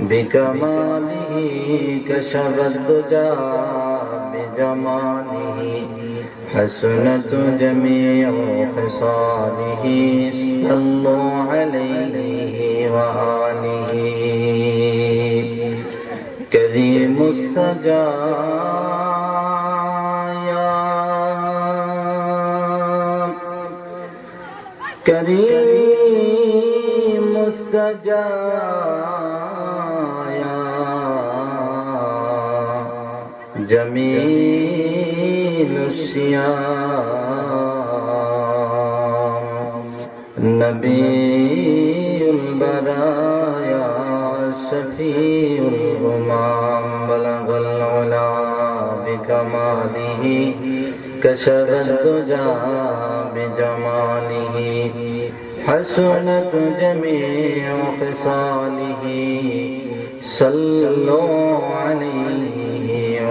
بكماله كشف الدجى بجماله حسنت جميع خصاله صلوا عليه وآله كريم السجايا كريم السجايا جميل الشيام نبي البرايا شفيع الغمام بلغ العلا بكماله كشف الدجى بجماله حسنت جميع خصاله. صلوا عليه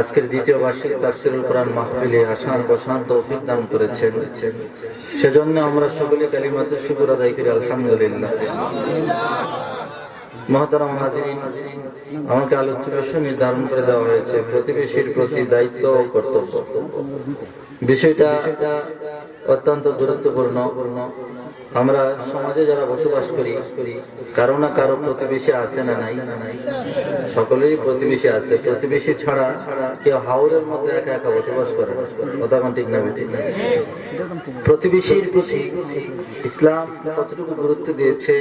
আজকের দ্বিতীয় বার্ষিক তাফসিরুল কোরআন মাহফিলে আসান বসান তৌফিক দান করেছেন। সেজন্য আমরা সকলে কালিমাতে শুকুর আদায় করি, আলহামদুলিল্লাহ। মহতারাম হাজিরিন, আমাকে আলোচ্য বিষয় নির্ধারণ করে দেওয়া হয়েছে, প্রতিবেশীর প্রতি দায়িত্ব ও কর্তব্য। বিষয়টা অত্যন্ত গুরুত্বপূর্ণ। আমরা সমাজে যারা বসবাস করি, কারও না কারও প্রতিবেশী আছে না নাই? সকলেরই প্রতিবেশী আছে। প্রতিবেশী ছাড়া কেউ হাওরের মধ্যে একা একা বসবাস করে কথা ঠিক না প্রতিবেশীর প্রতি ইসলাম কতটুকু গুরুত্ব দিয়েছে?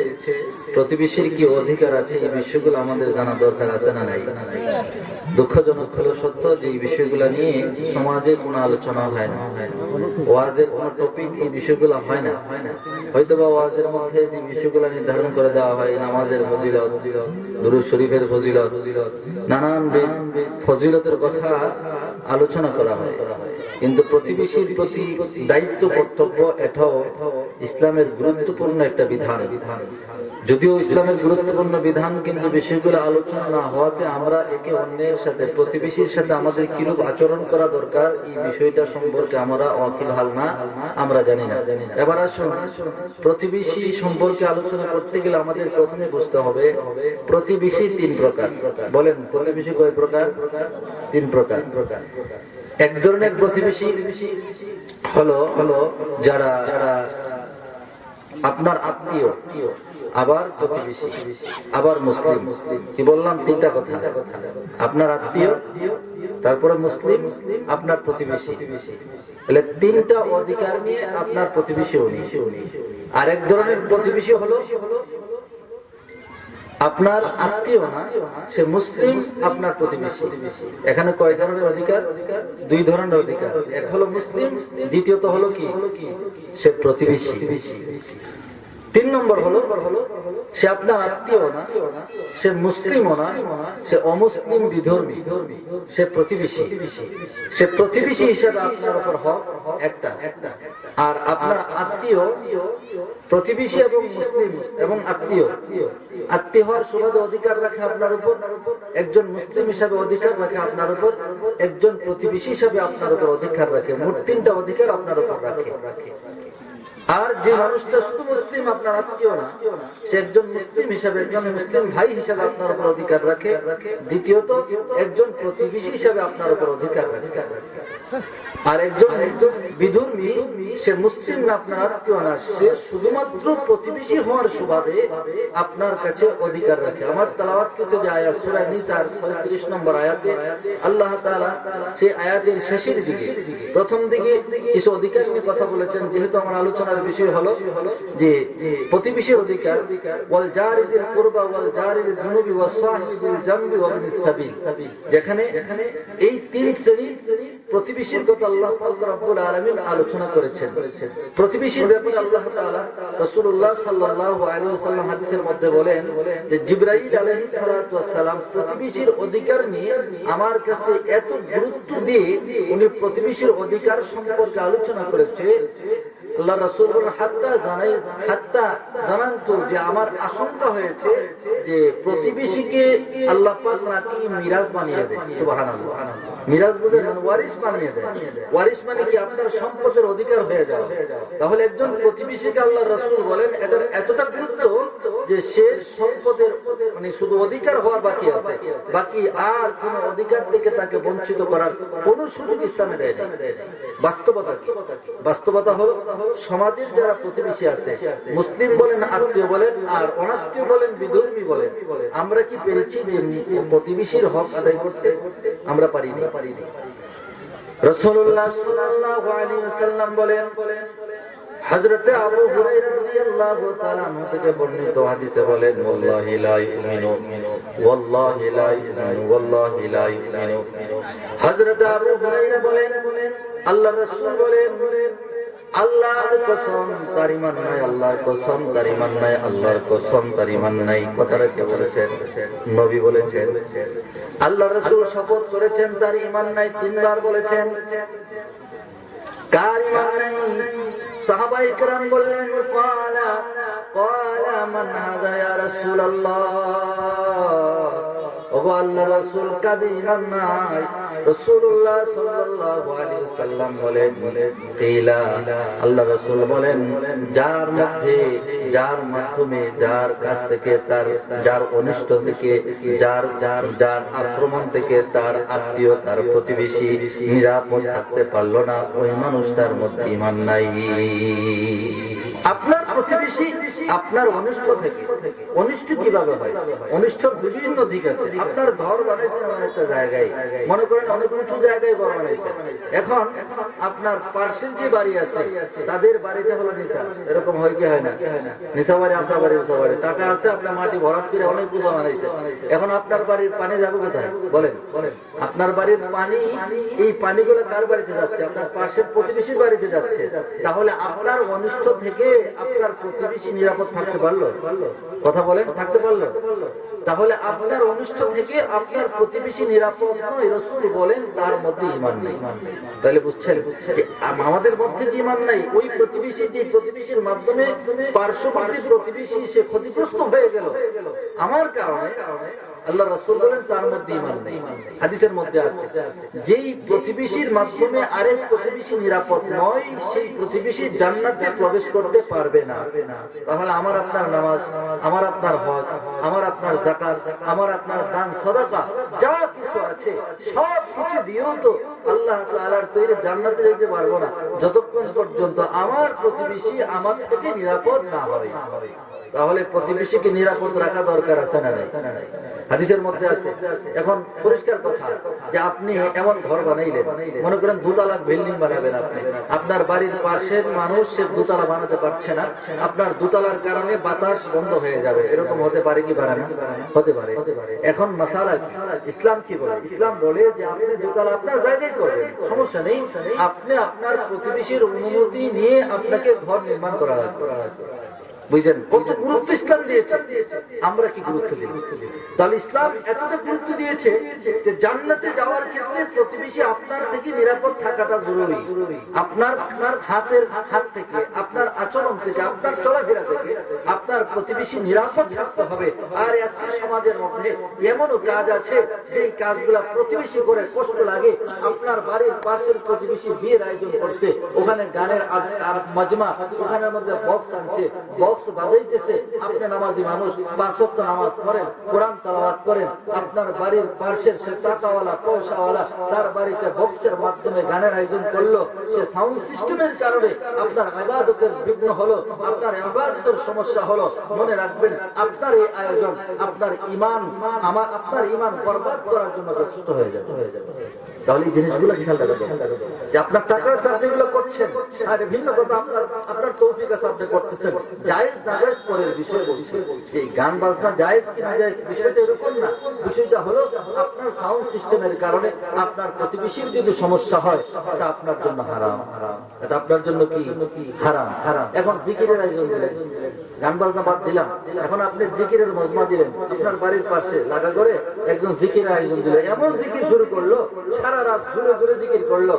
প্রতিবেশীর কি অধিকার আছে? এই বিষয়গুলো আমাদের জানা দরকার আছে না নাই? দুঃখজনক হলো সত্য যে এই বিষয়গুলো নিয়ে সমাজে কোনো আলোচনা হয় না। ওয়াজের কোনো টপিক এই বিষয়গুলো হয় না। ফজিলতের কথা আলোচনা করা হয়। কিন্তু প্রতিবেশীর প্রতি দায়িত্ব কর্তব্য এটাও ইসলামের গুরুত্বপূর্ণ একটা বিধান। যদিও ইসলামের গুরুত্বপূর্ণ বিধান, কিন্তু বিষয়গুলো আলোচনা না হওয়াতে আমরা একে অন্যের সাথে, প্রতিবেশীর সাথে আমাদের কিরূপ আচরণ করা দরকার, এই বিষয়টা সম্পর্কে আমরা অখিল হাল না, আমরা জানি না। এবার আসুন, প্রতিবেশী সম্পর্কে আলোচনা করতে গেলে আমাদের প্রথমে বুঝতে হবে, প্রতিবেশী তিন প্রকার। বলেন, প্রতিবেশী কয় প্রকার? তিন প্রকার। এক ধরনের প্রতিবেশী হলো হলো যারা যারা আপনার আত্মীয়, আবার প্রতিবেশী, আবার মুসলিম। কি বললাম? তিনটা কথা। আপনার আত্মীয়, তারপরে মুসলিম, আপনার প্রতিবেশী। তাহলে তিনটা অধিকার নিয়ে আপনার প্রতিবেশী উনি। আর এক ধরনের প্রতিবেশী হলো আপনার আত্মীয় না, সে মুসলিম আপনার প্রতিবেশী। এখানে কয় ধরনের অধিকার? দুই ধরনের অধিকার। এক হলো মুসলিম, দ্বিতীয়ত হলো কি? সে প্রতিবেশী। তিন নম্বর হলো, সে আপনার আত্মীয় না, সে মুসলিমও না, সে অমুসলিম বিধর্মী। সে প্রতিবেশী। সে প্রতিবেশী হিসেবে আপনার উপর হক একটা। আর আপনার আত্মীয় প্রতিবেশী এবং মুসলিম এবং আত্মীয়। আত্মীয় হওয়ার সুবাদে অধিকার রাখে আপনার উপর। একজন মুসলিম হিসাবে অধিকার রাখে আপনার উপর। একজন প্রতিবেশী হিসাবে আপনার উপর অধিকার রাখে। মোট তিনটা অধিকার আপনার উপর রাখে। আর যে মানুষটা শুধু মুসলিম আপনার আত্মীয় না, সে একজন মুসলিম হিসাবে, একজন মুসলিম ভাই হিসাবে আপনার উপর অধিকার রাখে। দ্বিতীয়ত, একজন প্রতিবেশী হিসাবে আপনার উপর অধিকার রাখে। আর একজন বিধর্মী, সে মুসলিম না, আপনার আত্মীয় না, সে শুধুমাত্র প্রতিবেশী হওয়ার সুবাদে আপনার কাছে অধিকার রাখে। আমার তালাওয়াতকৃত যে আয়াত, সূরা নিসার 36 নম্বর আয়াতে আল্লাহ তাআলা সেই আয়াতের শেষের দিকে, প্রথম দিকে কিছু অধিকার নিয়ে কথা বলেছেন। যেহেতু আমার আলোচনার বিষয় হলো যে প্রতিবেশীর অধিকার, ওয়াল জারিজিল কুরবা, ওয়াল জারিজিল জুনুবি, ওয়াস সাহিবিল জামবি, ওয়া ইবনিস সাবিল। যেখানে এই তিন শ্রেণির প্রতিবেশীর কথা আল্লাহ পাক রব্বুল আলামিন আলোচনা করেছেন। প্রতিবেশীর ব্যাপারে আল্লাহ তাআলা রাসূলুল্লাহ সাল্লাল্লাহু আলাইহি ওয়াসাল্লাম হাদিসের মধ্যে বলেন যে জিবরাইল আলাইহিস সালাতু ওয়াস সালাম প্রতিবেশীর অধিকার নিয়ে আমার কাছে এত গুরুত্ব দিয়ে উনি প্রতিবেশীর অধিকার সম্পর্কে আলোচনা করেছে আল্লাহ রাসূল হাত্তা জানাই, হাত্তা জানান তো যে আমার আশঙ্কা হয়েছে যে প্রতিবেশীকে আল্লাহ পাক নাকি মিরাজ বানিয়ে দেয়, সুবহানাল্লাহ। মিরাজ বলে ওয়ারিস বানিয়ে দেয়। ওয়ারিস মানে কি? আপনার সম্পদের অধিকার হয়ে যাওয়া। তাহলে একজন প্রতিবেশীকে আল্লাহ রাসূল বলেন, এটার এতটা গুরুত্ব যে সে সম্পদের মানে শুধু অধিকার হওয়ার বাকি আছে। বাকি আর কোন অধিকার থেকে তাকে বঞ্চিত করার কোন সুযোগ ইসলামে দেয় না বাস্তবতা কি? বাস্তবতা হলো সমাজের যারা প্রতিবেশী আছে, মুসলিম বলেন, আত্মীয় বলেন, আর অনাত্মীয় বলেন, বিধর্মী বলেন, আমরা কি পেরেছি প্রতিবেশীর হক আদায় করতে? আমরা পারিনি। পারিনি আল্লাহর রাসূল বলেন আল্লাহর কসম তার ইমান নাই আল্লাহর কসম তার ইমান নাই আল্লাহর কসম তার ইমান নাই কথাটা কে বলেছেন নবী বলেছেন আল্লাহ রসুল শপথ করেছেন তার ইমান নাই তিনবার বলেছেন কার ইমান নাই সাহাবাই کرام বললেন قالا قالا من هذا يا رسول الله ওগো আল্লাহ রাসূল কাদি ইমান নাই রাসূলুল্লাহ সাল্লাল্লাহু আলাইহি ওয়াসাল্লাম বলেন যার মধ্যে, যার মাধ্যমে, যার কাছ থেকে, তার, যার অনিষ্ট থেকে, যার যার যার আক্রমণ থেকে তার আত্মীয়, তার প্রতিবেশী নিরাপদ থাকতে পারল না, ওই মানুষটার মধ্যে ইমান নাই। আপনার প্রতিবেশী আপনার অনিষ্ট থেকে অনিষ্ট কীভাবে হয়? অনিষ্ট বিভিন্ন দিক আছে। আপনার ঘর বানাইছেন এমন একটা জায়গায়। মনে করেন অনেক উঁচু জায়গায় ঘর বানাইছেন এখন আপনার পার্শ্বের যে বাড়ি আছে, তাদের বাড়িটা হলো নিশা এরকম হয় কি হয় না? নিশা বাড়ি আসা বাড়ি, উঁচা বাড়ি। টাকা আছে আপনার মাটি ভরাট করে অনেক পূজা বানাইছে। এখন আপনার বাড়ির পানি যাবে কোথায়? বলেন। আপনার বাড়ির পানি, এই পানিগুলো কার বাড়িতে যাচ্ছে? আপনার পাশের প্রতিবেশীর বাড়িতে যাচ্ছে। তাহলে আপনার অনিষ্ট থেকে আপনার প্রতিবেশী নিরাপদ থাকতে পারল? কথা বলেন, থাকতে পারল? তাহলে আপনার থেকে আপনার প্রতিবেশী নিরাপদ নয়, রসুল বলেন, তার মধ্যে ইমান নেই। তাহলে বুঝছেন আমাদের মধ্যে যে ইমান নাই, ওই প্রতিবেশী যে প্রতিবেশীর মাধ্যমে পার্শ্ববর্তী প্রতিবেশী সে ক্ষতিগ্রস্ত হয়ে গেল। আমার কারণে আল্লাহ রসুল বলেন, তার মধ্যে ইমান নেই। হাদিসের মধ্যে আছে, যেই প্রতিবেশীর মাধ্যমে আরেক প্রতিবেশী নিরাপদ নয়, সেই প্রতিবেশী জান্নাতে প্রবেশ করতে পারবে না। তাহলে আমার আপনার নামাজ, আমার আপনার হজ, আমার আপনার জাকাত আমার আপনার দান, সদাকা, যা কিছু আছে, সব কিছু দিয়েও তো আল্লাহ তাআলার তৈরি জান্নাতে যেতে পারব না। যতক্ষণ পর্যন্ত আমার প্রতিবেশী আমার থেকে নিরাপদ না হয় তাহলে প্রতিবেশীকে নিরাপদ রাখা দরকার আছে না হাদিসের মধ্যে আছে। এখন পরিষ্কার কথা যে আপনি এমন ঘর বানাইলেন, মনে করেন দুতলা বিল্ডিং বানাবেন আপনি। আপনার বাড়ির পাশের মানুষ সে দুতলা বানাতে পারছে না। আপনার দুতলার কারণে বাতাস বন্ধ হয়ে যাবে। এরকম হতে পারে কি পারে না? হতে পারে। এখন মাসালা কি? ইসলাম কি বলে? ইসলাম বলে যে আপনি দুতলা আপনার জায়গায় করবেন। সমস্যা নেই। আপনি আপনার প্রতিবেশীর অনুমতি নিয়ে আপনাকে ঘর নির্মাণ করা লাগবে। বুঝলেন? কত গুরুত্ব ইসলাম দিয়েছে। আমরা কি গুরুত্ব দিই? তাহলে ইসলাম এতটা গুরুত্ব দিয়েছে যে জান্নাতে যাওয়ার ক্ষেত্রে প্রতিবেশী আপনার থেকে নিরাপদ থাকাটা জরুরি। আপনার আপনার হাতের হাত থেকে আপনার আচরণ থেকে আপনার চলাফেরা থেকে আপনার প্রতিবেশী নিরাপদ থাকতে হবে। আর আজকে সমাজের মধ্যে এমনও কাজ আছে যেই কাজগুলা প্রতিবেশী করে কষ্ট লাগে। আপনার বাড়ির পাশের প্রতিবেশী বিয়ের আয়োজন করছে ওখানে গানের মাজমা ওখানের মধ্যে বক্স আনছে। বক্স বক্স বাজাইতেছে আপনি নামাজি মানুষ ওয়াক্ত নামাজ পড়েন, কোরআন তালাওয়াত করেন, আপনার বাড়ির পার্শ্বের সে টাকাওয়ালা, পয়সাওয়ালা, তার বাড়িতে বক্সের মাধ্যমে গানের আয়োজন করল, সে সাউন্ড সিস্টেমের কারণে আপনার আবাদতের বিঘ্ন হলো, আপনার আবাদতের সমস্যা হলো। মনে রাখবেন, আপনার এই আয়োজন, আপনার ইমান, আমার, আপনার ইমান বরবাদ করার জন্য যথেষ্ট হয়ে যাবে। তাহলে এই জিনিসগুলো খেয়াল রাখা দরকার। আপনার টাকার করছেন, আর ভিন্ন কথা আপনার আপনার আছে, আপনি করতেছেন। জায়েজ পরের বিষয় গান বাজনা জায়েজ কি না জায়েজ বিষয়টা এরকম না। বিষয়টা হলো আপনার সাউন্ড সিস্টেমের কারণে আপনার প্রতিবেশীর যদি সমস্যা হয়, এটা আপনার জন্য হারাম। এটা আপনার জন্য কি? হারাম। হারাম এখন জিকিরের আয়োজন দিলেন। গান বাজনা বাদ দিলাম। এখন আপনি জিকিরের মজমা দিলেন। আপনার বাড়ির পাশে লাগা করে একজন জিকির আয়োজন দিল এমন জিকির শুরু করল, সারা রাত জুড়ে জুড়ে জিকির করল।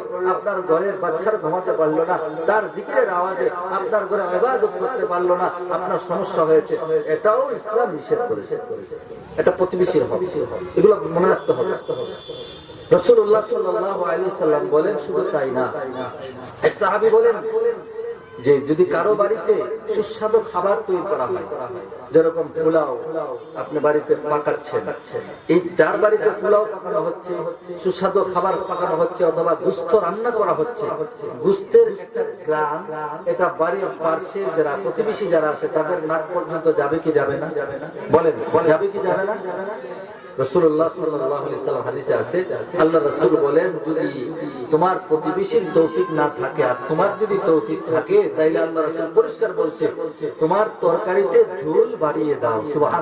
আপনার ঘরের বাচ্চারা ঘুমাতে পারল না, তার জিকিরের আওয়াজে আপনার ঘরে আবাদত করতে পারল না, আপনার সমস্যা হয়েছে। এটাও ইসলাম নিষেধ করেছে। এটা প্রতিবেশীর হবে এগুলো মনে রাখতে হবে। রসুল্লাহ সাল্লাহ আলী সাল্লাম বলেন, শুধু তাই না, এক সাহাবি বলেন যে যদি কারও বাড়িতে সুস্বাদু খাবার তৈরি করা হয়, যেরকম পোলাও আপনি বাড়িতে পাকাচ্ছেন, এই যার বাড়িতে পোলাও পাকানো হচ্ছে, সুস্বাদু খাবার পাকানো হচ্ছে অথবা গুস্ত রান্না করা হচ্ছে, গুস্তের একটা গ্রাম, এটা বাড়ির পার্শ্বে যারা প্রতিবেশী যারা আছে, তাদের নাক পর্যন্ত যাবে কি যাবে না? বলেন, যাবে কি যাবে না? রসুল্লাহ সাল্লাম হাদিসে আছে, আল্লাহ রসুল বলেন, যদি তোমার প্রতিবেশীর তৌফিক না থাকে আর তোমার যদি তৌফিক থাকে, তাইলে আল্লাহ রসুল পরিষ্কার বলছে, তোমার তরকারিতে ঝোল বাড়িয়ে দাও। সুবাহ